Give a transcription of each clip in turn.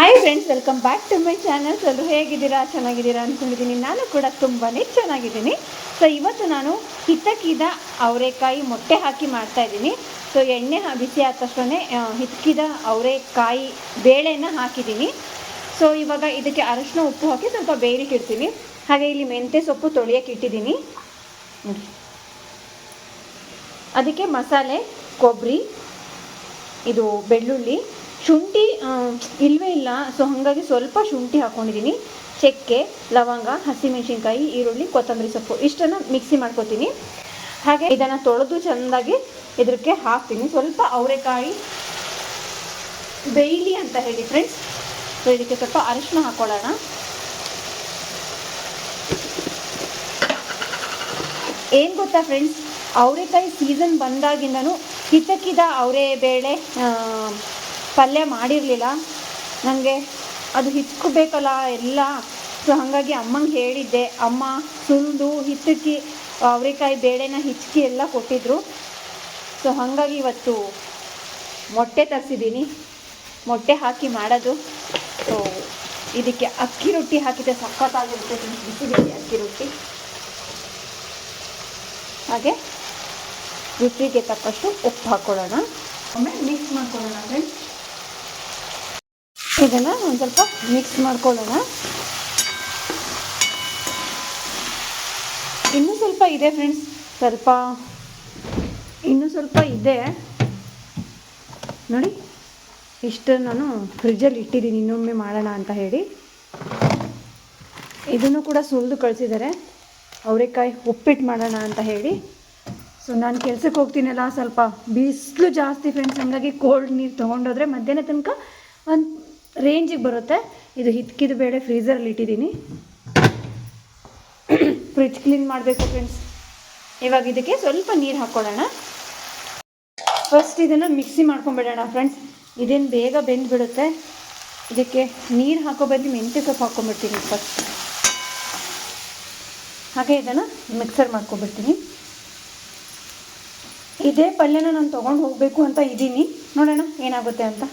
Hi friends welcome back to my channels ಎಲ್ಲರೂ ಹೇಗಿದ್ದೀರಾ? ಚೆನ್ನಾಗಿದ್ದೀರಾ ಅಂದ್ಕೊಂಡಿದ್ದೀನಿ ನಾನು ಕೂಡ ತುಂಬಾ ಚೆನ್ನಾಗಿದ್ದೀನಿ. ಸೊ ಇವತ್ತು ನಾನು ಹಿತಕಿದ ಅವರೆಕಾಯಿ ಮೊಟ್ಟೆ ಹಾಕಿ ಮಾಡ್ತಾ ಇದ್ದೀನಿ. ಸೊ ಎಣ್ಣೆ ಬಿಸಿ ಆದ ತಕ್ಷಣ ಹಿತ್ಕಿದ ಅವರೆಕಾಯಿ ಬೇಳೆನ ಹಾಕಿದ್ದೀನಿ. ಸೊ ಇವಾಗ ಇದಕ್ಕೆ ಅರಶಿನ ಉಪ್ಪು ಹಾಕಿ ಸ್ವಲ್ಪ ಬೇಯಲಿಕ್ಕೆ ಇಡ್ತೀನಿ. ಹಾಗೆ ಇಲ್ಲಿ ಮೆಂತ್ಯ ಸೊಪ್ಪು ತೊಳೆಯೋಕೆ ಇಟ್ಟಿದ್ದೀನಿ. ಅದಕ್ಕೆ ಮಸಾಲೆ ಕೊಬ್ಬರಿ ಇದು ಬೆಳ್ಳುಳ್ಳಿ ಶುಂಠಿ ಇಲ್ವೇ ಇಲ್ಲ. ಸೊ ಹಾಗಾಗಿ ಸ್ವಲ್ಪ ಶುಂಠಿ ಹಾಕ್ಕೊಂಡಿದ್ದೀನಿ ಚಕ್ಕೆ, ಲವಂಗ, ಹಸಿಮೆಣಸಿನ್ಕಾಯಿ, ಈರುಳ್ಳಿ, ಕೊತ್ತಂಬರಿ ಸೊಪ್ಪು ಇಷ್ಟನ್ನು ಮಿಕ್ಸಿ ಮಾಡ್ಕೊತೀನಿ. ಹಾಗೆ ಇದನ್ನು ತೊಳೆದು ಚೆಂದಾಗಿ ಇದಕ್ಕೆ ಹಾಕ್ತೀನಿ. ಸ್ವಲ್ಪ ಅವರೆಕಾಯಿ ಬೇಯ್ಲಿ ಅಂತ ಹೇಳಿ ಫ್ರೆಂಡ್ಸ್ ಸೊ ಇದಕ್ಕೆ ಸ್ವಲ್ಪ ಅರಿಶಿನ ಹಾಕ್ಕೊಳ್ಳೋಣ ಏನು ಗೊತ್ತಾ ಫ್ರೆಂಡ್ಸ್ ಅವರೆಕಾಯಿ ಸೀಸನ್ ಬಂದಾಗಿಂದನೂ ಹಿತಕ್ಕಿದ ಅವರೆ ಬೇಳೆ ಪಲ್ಯ ಮಾಡಿರಲಿಲ್ಲ. ನನಗೆ ಅದು ಹಿಚ್ಕೋಬೇಕಲ್ಲ ಎಲ್ಲ. ಸೊ ಹಾಗಾಗಿ ಅಮ್ಮಂಗೆ ಹೇಳಿದ್ದೆ. ಅಮ್ಮ ಸುಂದು ಹಿತ್ತಕ್ಕಿ ಅವರೆಕಾಯಿ ಬೇಳೆನ ಹಿಚ್ಕಿ ಎಲ್ಲ ಕೊಟ್ಟಿದ್ರು. ಸೊ ಹಾಗಾಗಿ ಇವತ್ತು ಮೊಟ್ಟೆ ತರಿಸಿದ್ದೀನಿ ಮೊಟ್ಟೆ ಹಾಕಿ ಮಾಡೋದು. ಸೊ ಇದಕ್ಕೆ ಅಕ್ಕಿ ರೊಟ್ಟಿ ಹಾಕಿದ್ರೆ ಸಖತ್ತಾಗಿರುತ್ತೆ ಬಿಸಿ ಬಿಸಿ ಅಕ್ಕಿ ರೊಟ್ಟಿ. ಹಾಗೆ ರುಚಿಗೆ ತಕ್ಕಷ್ಟು ಉಪ್ಪು ಹಾಕ್ಕೊಳ್ಳೋಣ ಒಮ್ಮೆ ಮಿಕ್ಸ್ ಮಾಡ್ಕೊಳ್ಳೋಣ ಫ್ರೆಂಡ್ಸ್ ಇದನ್ನು ಒಂದು ಸ್ವಲ್ಪ ಮಿಕ್ಸ್ ಮಾಡ್ಕೊಳ್ಳೋಣ. ಇನ್ನೂ ಸ್ವಲ್ಪ ಇದೆ ಫ್ರೆಂಡ್ಸ್ ಸ್ವಲ್ಪ. ಇನ್ನೂ ಸ್ವಲ್ಪ ಇದೆ. ನೋಡಿ ಇಷ್ಟು ನಾನು ಫ್ರಿಜ್ಜಲ್ಲಿ ಇಟ್ಟಿದ್ದೀನಿ, ಇನ್ನೊಮ್ಮೆ ಮಾಡೋಣ ಅಂತ ಹೇಳಿ. ಇದನ್ನು ಕೂಡ ಸುಲಿದು ಕಳಿಸಿದ್ದಾರೆ. ಅವರೆಕಾಯಿ ಉಪ್ಪಿಟ್ಟು ಮಾಡೋಣ ಅಂತ ಹೇಳಿ. ಸೊ ನಾನು ಕೆಲಸಕ್ಕೆ ಹೋಗ್ತೀನಲ್ಲ, ಸ್ವಲ್ಪ ಬಿಸಿಲು ಜಾಸ್ತಿ ಫ್ರೆಂಡ್ಸ್ ಹಾಗಾಗಿ ಕೋಲ್ಡ್ ನೀರು ತೊಗೊಂಡೋದ್ರೆ ಮಧ್ಯಾಹ್ನ ತನಕ ಒಂದು ರೇಂಜಿಗೆ ಬರುತ್ತೆ. ಇದು ಹಿತ್ಕಿದ ಬೇಳೆ ಫ್ರೀಸರಲ್ಲಿ ಇಟ್ಟಿದ್ದೀನಿ. ಫ್ರಿಜ್ ಕ್ಲೀನ್ ಮಾಡಬೇಕು ಫ್ರೆಂಡ್ಸ್ ಇವಾಗ ಇದಕ್ಕೆ ಸ್ವಲ್ಪ ನೀರು ಹಾಕ್ಕೊಳ್ಳೋಣ ಫಸ್ಟ್ ಇದನ್ನು ಮಿಕ್ಸಿ ಮಾಡ್ಕೊಂಬಿಡೋಣ ಫ್ರೆಂಡ್ಸ್ ಇದೇನು ಬೇಗ ಬೆಂದ್ಬಿಡುತ್ತೆ. ಇದಕ್ಕೆ ನೀರು ಹಾಕೋ ಬದಲು ಮೆಂತ್ಯ ಸೊಪ್ಪು ಹಾಕ್ಕೊಂಬಿಡ್ತೀನಿ ಫಸ್ಟ್ ಹಾಗೆ ಇದನ್ನು ಮಿಕ್ಸರ್ ಮಾಡ್ಕೊಂಬಿಡ್ತೀನಿ. ಇದೇ ಪಲ್ಯನ ನಾನು ತೊಗೊಂಡು ಹೋಗಬೇಕು ಅಂತ ಇದ್ದೀನಿ ನೋಡೋಣ ಏನಾಗುತ್ತೆ ಅಂತ.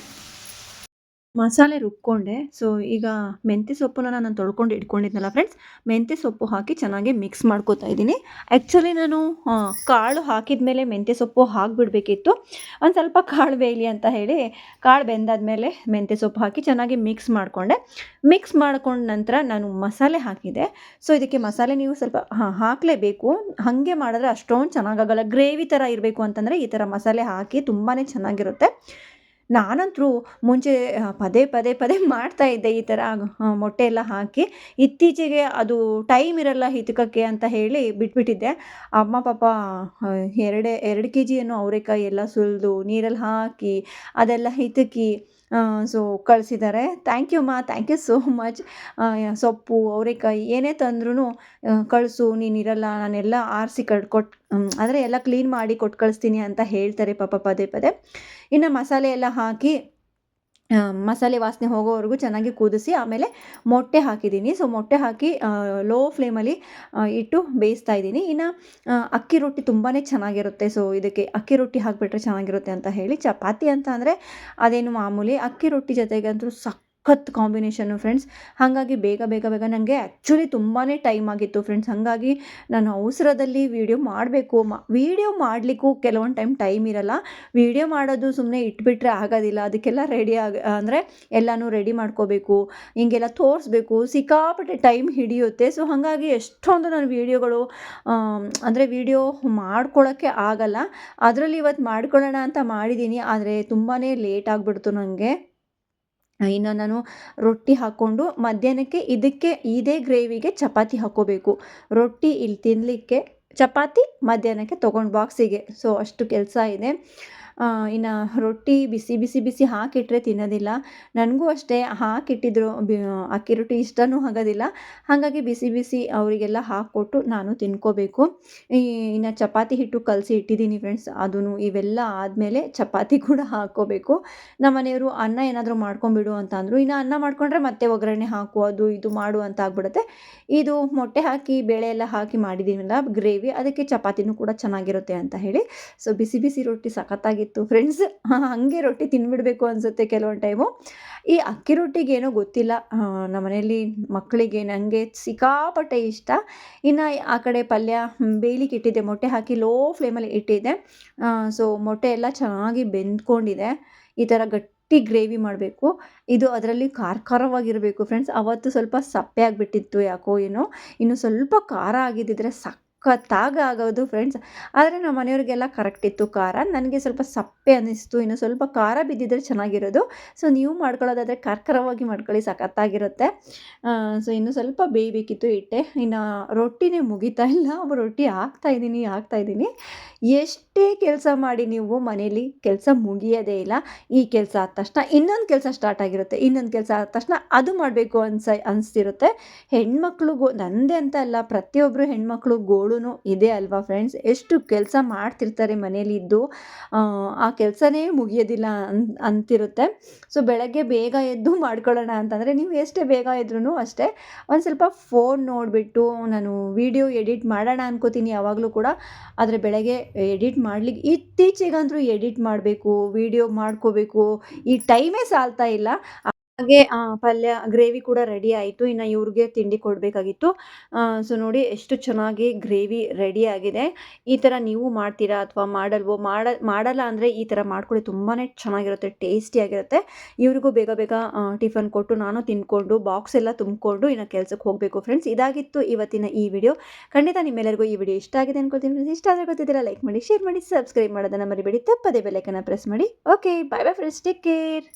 ಮಸಾಲೆ ರುಬ್ಕೊಂಡೆ. ಸೊ ಈಗ ಮೆಂತ್ಯ ಸೊಪ್ಪನ್ನ ನಾನು ತೊಳ್ಕೊಂಡು ಇಟ್ಕೊಂಡಿದ್ನಲ್ಲ ಫ್ರೆಂಡ್ಸ್ ಮೆಂತ್ಯ ಸೊಪ್ಪು ಹಾಕಿ ಚೆನ್ನಾಗಿ ಮಿಕ್ಸ್ ಮಾಡ್ಕೋತಾ ಇದ್ದೀನಿ. ಆ್ಯಕ್ಚುಲಿ ನಾನು ಕಾಳು ಹಾಕಿದ ಮೇಲೆ ಮೆಂತ್ಯ ಸೊಪ್ಪು ಹಾಕಿಬಿಡ್ಬೇಕಿತ್ತು. ಒಂದು ಸ್ವಲ್ಪ ಕಾಳು ಬೇಯಲಿ ಅಂತ ಹೇಳಿ ಕಾಳು ಬೆಂದಾದ್ಮೇಲೆ ಮೆಂತ್ಯ ಸೊಪ್ಪು ಹಾಕಿ ಚೆನ್ನಾಗಿ ಮಿಕ್ಸ್ ಮಾಡಿಕೊಂಡೆ. ಮಿಕ್ಸ್ ಮಾಡ್ಕೊಂಡ ನಂತರ ನಾನು ಮಸಾಲೆ ಹಾಕಿದೆ. ಸೊ ಇದಕ್ಕೆ ಮಸಾಲೆ ನೀವು ಸ್ವಲ್ಪ ಹಾಕಲೇಬೇಕು. ಹಾಗೆ ಮಾಡಿದ್ರೆ ಅಷ್ಟೊಂದು ಚೆನ್ನಾಗಾಗಲ್ಲ ಗ್ರೇವಿ ಥರ ಇರಬೇಕು ಅಂತಂದರೆ ಈ ಥರ ಮಸಾಲೆ ಹಾಕಿ ತುಂಬಾ ಚೆನ್ನಾಗಿರುತ್ತೆ. ನಾನಂತರೂ ಮುಂಚೆ ಪದೇ ಪದೇ ಪದೇ ಮಾಡ್ತಾ ಇದ್ದೆ ಈ ಥರ ಮೊಟ್ಟೆ ಎಲ್ಲ ಹಾಕಿ. ಇತ್ತೀಚೆಗೆ ಅದು ಟೈಮ್ ಇರಲ್ಲ ಹಿತಕಕ್ಕೆ ಅಂತ ಹೇಳಿ ಬಿಟ್ಬಿಟ್ಟಿದ್ದೆ. ಅಮ್ಮ, ಪಾಪ ಎರಡೇ, ಎರಡು ಕೆ ಜಿಯನ್ನು ಅವರೆಕಾಯಿ ಎಲ್ಲ ಸುಲಿದು ನೀರಲ್ಲಿ ಹಾಕಿ ಅದೆಲ್ಲ ಹಿತಕಿ ಸೊ ಕಳಿಸಿದ್ದಾರೆ ಥ್ಯಾಂಕ್ ಯು ಮಾ ಥ್ಯಾಂಕ್ ಯು ಸೋ ಮಚ್ ಸೊಪ್ಪು, ಅವರೆಕಾಯಿ, ಏನೇ ತಂದ್ರೂ ಕಳಿಸು ನೀನಿರಲ್ಲ ನಾನೆಲ್ಲ ಆರಿಸಿ ಕಟ್ಕೊಟ್ಟು ಅಂದರೆ ಎಲ್ಲ ಕ್ಲೀನ್ ಮಾಡಿ ಕೊಟ್ಟು ಕಳಿಸ್ತೀನಿ ಅಂತ ಹೇಳ್ತಾರೆ ಪಾಪ ಪದೇ ಪದೇ. ಇನ್ನು ಮಸಾಲೆ ಎಲ್ಲ ಹಾಕಿ ಮಸಾಲೆ ವಾಸನೆ ಹೋಗೋವರೆಗೂ ಚೆನ್ನಾಗಿ ಕುದಿಸಿ ಆಮೇಲೆ ಮೊಟ್ಟೆ ಹಾಕಿದ್ದೀನಿ. ಸೊ ಮೊಟ್ಟೆ ಹಾಕಿ ಲೋ ಫ್ಲೇಮಲ್ಲಿ ಇಟ್ಟು ಬೇಯಿಸ್ತಾ ಇದ್ದೀನಿ. ಇನ್ನು ಅಕ್ಕಿ ರೊಟ್ಟಿ ತುಂಬಾ ಚೆನ್ನಾಗಿರುತ್ತೆ. ಸೊ ಇದಕ್ಕೆ ಅಕ್ಕಿ ರೊಟ್ಟಿ ಹಾಕಿಬಿಟ್ರೆ ಚೆನ್ನಾಗಿರುತ್ತೆ ಅಂತ ಹೇಳಿ, ಚಪಾತಿ ಅಂತ ಅಂದರೆ ಅದೇನು ಮಾಮೂಲಿ ಅಕ್ಕಿ ರೊಟ್ಟಿ ಜೊತೆಗಂತೂ ಸಖತ್ ಕಾಂಬಿನೇಷನು ಫ್ರೆಂಡ್ಸ್ ಹಾಗಾಗಿ ಬೇಗ ಬೇಗ ಬೇಗ ನನಗೆ ಆ್ಯಕ್ಚುಲಿ ತುಂಬಾ ಟೈಮ್ ಆಗಿತ್ತು ಫ್ರೆಂಡ್ಸ್ ಹಾಗಾಗಿ ನಾನು ಅವಸರದಲ್ಲಿ ವೀಡಿಯೋ ಮಾಡಬೇಕು. ವೀಡಿಯೋ ಮಾಡಲಿಕ್ಕೂ ಕೆಲವೊಂದು ಟೈಮ್ ಟೈಮ್ ಇರಲ್ಲ. ವೀಡಿಯೋ ಮಾಡೋದು ಸುಮ್ಮನೆ ಇಟ್ಬಿಟ್ರೆ ಆಗೋದಿಲ್ಲ. ಅದಕ್ಕೆಲ್ಲ ರೆಡಿ ಆಗ, ಅಂದರೆ ಎಲ್ಲನೂ ರೆಡಿ ಮಾಡ್ಕೋಬೇಕು. ಹಿಂಗೆಲ್ಲ ತೋರಿಸ್ಬೇಕು. ಸಿಕ್ಕಾಪಟ್ಟೆ ಟೈಮ್ ಹಿಡಿಯುತ್ತೆ. ಸೊ ಹಾಗಾಗಿ ಎಷ್ಟೊಂದು ನಾನು ವೀಡಿಯೋಗಳು ಅಂದರೆ ವೀಡಿಯೋ ಮಾಡ್ಕೊಳ್ಳೋಕ್ಕೆ ಆಗಲ್ಲ. ಅದರಲ್ಲಿ ಇವತ್ತು ಮಾಡ್ಕೊಳ್ಳೋಣ ಅಂತ ಮಾಡಿದ್ದೀನಿ ಆದರೆ ತುಂಬಾ ಲೇಟ್ ಆಗಿಬಿಡ್ತು ನನಗೆ ಇನ್ನು ನಾನು ರೊಟ್ಟಿ ಹಾಕ್ಕೊಂಡು ಮಧ್ಯಾಹ್ನಕ್ಕೆ ಇದಕ್ಕೆ ಇದೇ ಗ್ರೇವಿಗೆ ಚಪಾತಿ ಹಾಕ್ಕೋಬೇಕು. ರೊಟ್ಟಿ ಇಲ್ಲಿ ತಿನ್ನಲಿಕ್ಕೆ ಚಪಾತಿ ಮಧ್ಯಾಹ್ನಕ್ಕೆ ತೊಗೊಂಡು ಬಾಕ್ಸಿಗೆ ಸೊ ಅಷ್ಟು ಕೆಲಸ ಇದೆ. ಇನ್ನು ರೊಟ್ಟಿ ಬಿಸಿ ಬಿಸಿ ಬಿಸಿ ಹಾಕಿಟ್ಟರೆ ತಿನ್ನೋದಿಲ್ಲ. ನನಗೂ ಅಷ್ಟೇ, ಹಾಕಿಟ್ಟಿದ್ರು, ಬಿ, ಅಕ್ಕಿ ರೊಟ್ಟಿ ಇಷ್ಟನೂ ಆಗೋದಿಲ್ಲ. ಹಾಗಾಗಿ ಬಿಸಿ ಬಿಸಿ ಅವರಿಗೆಲ್ಲ ಹಾಕ್ಕೊಟ್ಟು ನಾನು ತಿನ್ಕೋಬೇಕು. ಈ, ಇನ್ನು ಚಪಾತಿ ಹಿಟ್ಟು ಕಲಸಿ ಇಟ್ಟಿದ್ದೀನಿ ಫ್ರೆಂಡ್ಸ್ ಅದೂ ಇವೆಲ್ಲ ಆದಮೇಲೆ ಚಪಾತಿ ಕೂಡ ಹಾಕ್ಕೋಬೇಕು. ನಮ್ಮ ಮನೆಯವರು ಅನ್ನ ಏನಾದರೂ ಮಾಡ್ಕೊಂಬಿಡು ಅಂತ ಅಂದರು ಇನ್ನು ಅನ್ನ ಮಾಡ್ಕೊಂಡ್ರೆ ಮತ್ತೆ ಒಗ್ಗರಣೆ ಹಾಕು, ಅದು ಇದು ಮಾಡು ಅಂತ ಆಗ್ಬಿಡುತ್ತೆ. ಇದು ಮೊಟ್ಟೆ ಹಾಕಿ, ಬೇಳೆ ಎಲ್ಲ ಹಾಕಿ ಮಾಡಿದ್ದೀನಲ್ಲ, ಗ್ರೇವಿ, ಅದಕ್ಕೆ ಚಪಾತಿನೂ ಕೂಡ ಚೆನ್ನಾಗಿರುತ್ತೆ ಅಂತ ಹೇಳಿ. ಸೊ ಬಿಸಿ ಬಿಸಿ ರೊಟ್ಟಿ ಸಖತ್ತಾಗಿತ್ತು ಇತ್ತು ಫ್ರೆಂಡ್ಸ್ ಹಾಗೆ ರೊಟ್ಟಿ ತಿನ್ಬಿಡಬೇಕು ಅನಿಸುತ್ತೆ ಕೆಲವೊಂದು ಟೈಮು ಈ ಅಕ್ಕಿ ರೊಟ್ಟಿಗೆ ಏನೋ ಗೊತ್ತಿಲ್ಲ. ನಮ್ಮ ಮನೆಯಲ್ಲಿ ಮಕ್ಕಳಿಗೆ ನನಗೆ ಸಿಕ್ಕಾಪಟ್ಟೆ ಇಷ್ಟ. ಇನ್ನು ಆ ಕಡೆ ಪಲ್ಯ ಬೇಯಲಿಕ್ಕೆ ಇಟ್ಟಿದ್ದೆ. ಮೊಟ್ಟೆ ಹಾಕಿ ಲೋ ಫ್ಲೇಮಲ್ಲಿ ಇಟ್ಟಿದ್ದೆ. ಸೊ ಮೊಟ್ಟೆ ಎಲ್ಲ ಚೆನ್ನಾಗಿ ಬೆಂದ್ಕೊಂಡಿದೆ. ಈ ಥರ ಗಟ್ಟಿ ಗ್ರೇವಿ ಮಾಡಬೇಕು. ಇದು ಅದರಲ್ಲಿ ಖಾರ ಖಾರವಾಗಿರಬೇಕು ಫ್ರೆಂಡ್ಸ್ ಅವತ್ತು ಸ್ವಲ್ಪ ಸಪ್ಪೆ ಆಗಿಬಿಟ್ಟಿತ್ತು ಯಾಕೋ ಏನೋ. ಇನ್ನು ಸ್ವಲ್ಪ ಖಾರ ಆಗಿದ್ದಿದ್ರೆ ಸಖತ್ತಾಗಿ ಆಗೋದು ಫ್ರೆಂಡ್ಸ್ ಆದರೆ ನಮ್ಮ ಮನೆಯವ್ರಿಗೆಲ್ಲ ಕರೆಕ್ಟ್ ಇತ್ತು. ಖಾರ. ನನಗೆ ಸ್ವಲ್ಪ ಸಪ್ಪೆ ಅನ್ನಿಸ್ತು. ಇನ್ನು ಸ್ವಲ್ಪ ಖಾರ ಬಿದ್ದಿದ್ರೆ ಚೆನ್ನಾಗಿರೋದು. ಸೊ ನೀವು ಮಾಡ್ಕೊಳ್ಳೋದಾದರೆ ಕರ್ಕರವಾಗಿ ಮಾಡ್ಕೊಳ್ಳಿ. ಸಖತ್ತಾಗಿರುತ್ತೆ. ಸೊ ಇನ್ನು ಸ್ವಲ್ಪ ಬೇಯಬೇಕಿತ್ತು ಇಟ್ಟೆ ಇನ್ನು ರೊಟ್ಟಿನೇ ಮುಗಿತಾ ಇಲ್ಲ. ರೊಟ್ಟಿ ಹಾಕ್ತಾ ಇದ್ದೀನಿ ಹಾಕ್ತಾ ಇದ್ದೀನಿ. ಎಷ್ಟೇ ಕೆಲಸ ಮಾಡಿ ನೀವು ಮನೇಲಿ ಕೆಲಸ ಮುಗಿಯೋದೇ ಇಲ್ಲ. ಈ ಕೆಲಸ ಆದ ತಕ್ಷಣ ಇನ್ನೊಂದು ಕೆಲಸ ಸ್ಟಾರ್ಟ್ ಆಗಿರುತ್ತೆ. ಇನ್ನೊಂದು ಕೆಲಸ ಆದ ತಕ್ಷಣ ಅದು ಮಾಡಬೇಕು ಅನ್ಸ, ಅನಿಸ್ತಿರುತ್ತೆ. ಹೆಣ್ಮಕ್ಳಿಗೂ, ನಂದೇ ಅಂತ ಅಲ್ಲ ಪ್ರತಿಯೊಬ್ಬರು ಹೆಣ್ಮಕ್ಳು ಗೋಳುನು ಇದೆ ಅಲ್ವಾ ಫ್ರೆಂಡ್ಸ್ ಎಷ್ಟು ಕೆಲಸ ಮಾಡ್ತಿರ್ತಾರೆ ಮನೇಲಿ ಇದ್ದು ಆ, ಆ ಕೆಲಸನೇ ಮುಗಿಯೋದಿಲ್ಲ ಅನ್ ಅಂತಿರುತ್ತೆ. ಸೊ ಬೆಳಗ್ಗೆ ಬೇಗ ಎದ್ದು ಮಾಡ್ಕೊಳ್ಳೋಣ ಅಂತಂದರೆ ನೀವು ಎಷ್ಟೇ ಬೇಗ ಇದ್ರೂ ಅಷ್ಟೇ ಒಂದು ಸ್ವಲ್ಪ ಫೋನ್ ನೋಡಿಬಿಟ್ಟು ನಾನು ವಿಡಿಯೋ ಎಡಿಟ್ ಮಾಡೋಣ ಅನ್ಕೋತೀನಿ ಯಾವಾಗಲೂ ಕೂಡ. ಆದರೆ ಬೆಳಗ್ಗೆ ಎಡಿಟ್ ಮಾಡ್ಲಿಕ್ಕೆ ಇತ್ತೀಚೆಗಂತೂ ಎಡಿಟ್ ಮಾಡಬೇಕು ವಿಡಿಯೋ ಮಾಡ್ಕೋಬೇಕು. ಈ ಟೈಮೇ ಸಾಲ್ತಾ ಇಲ್ಲ. ಹಾಗೆ ಪಲ್ಯ, ಗ್ರೇವಿ ಕೂಡ ರೆಡಿ ಆಯಿತು. ಇನ್ನು ಇವ್ರಿಗೆ ತಿಂಡಿ ಕೊಡಬೇಕಾಗಿತ್ತು. ಸೊ ನೋಡಿ ಎಷ್ಟು ಚೆನ್ನಾಗಿ ಗ್ರೇವಿ ರೆಡಿ ಆಗಿದೆ. ಈ ಥರ ನೀವು ಮಾಡ್ತೀರಾ ಅಥವಾ ಮಾಡಲ್ವೋ? ಮಾಡ, ಮಾಡಲ್ಲ ಅಂದರೆ ಈ ಥರ ಮಾಡ್ಕೊಳ್ಳಿ. ತುಂಬಾ ಚೆನ್ನಾಗಿರುತ್ತೆ ಟೇಸ್ಟಿಯಾಗಿರುತ್ತೆ ಇವ್ರಿಗೂ ಬೇಗ ಬೇಗ ಟಿಫನ್ ಕೊಟ್ಟು ನಾನು ತಿಂದ್ಕೊಂಡು, ಬಾಕ್ಸ್ ಎಲ್ಲ ತುಂಬಿಕೊಂಡು ಇನ್ನು ಕೆಲಸಕ್ಕೆ ಹೋಗಬೇಕು ಫ್ರೆಂಡ್ಸ್ ಇದಾಗಿತ್ತು ಇವತ್ತಿನ ಈ ವಿಡಿಯೋ. ಖಂಡಿತ ನಿಮ್ಮೆಲ್ಲರಿಗೂ ಈ ವಿಡಿಯೋ ಇಷ್ಟ ಆಗಿದೆ ಅನ್ಕೊಳ್ತೀನಿ ಫ್ರೆಂಡ್ಸ್ ಇಷ್ಟ ಆದರೆ ಗೊತ್ತಿದ್ದೀರಾ ಲೈಕ್ ಮಾಡಿ ಶೇರ್ ಮಾಡಿ ಸಬ್ಸ್ಕ್ರೈಬ್ ಮಾಡೋದನ್ನು ಮರಿಬೇಡಿ. ತಪ್ಪದೇ ಬೆಲೆಕನ್ನು ಪ್ರೆಸ್ ಮಾಡಿ. Okay bye bye friends take care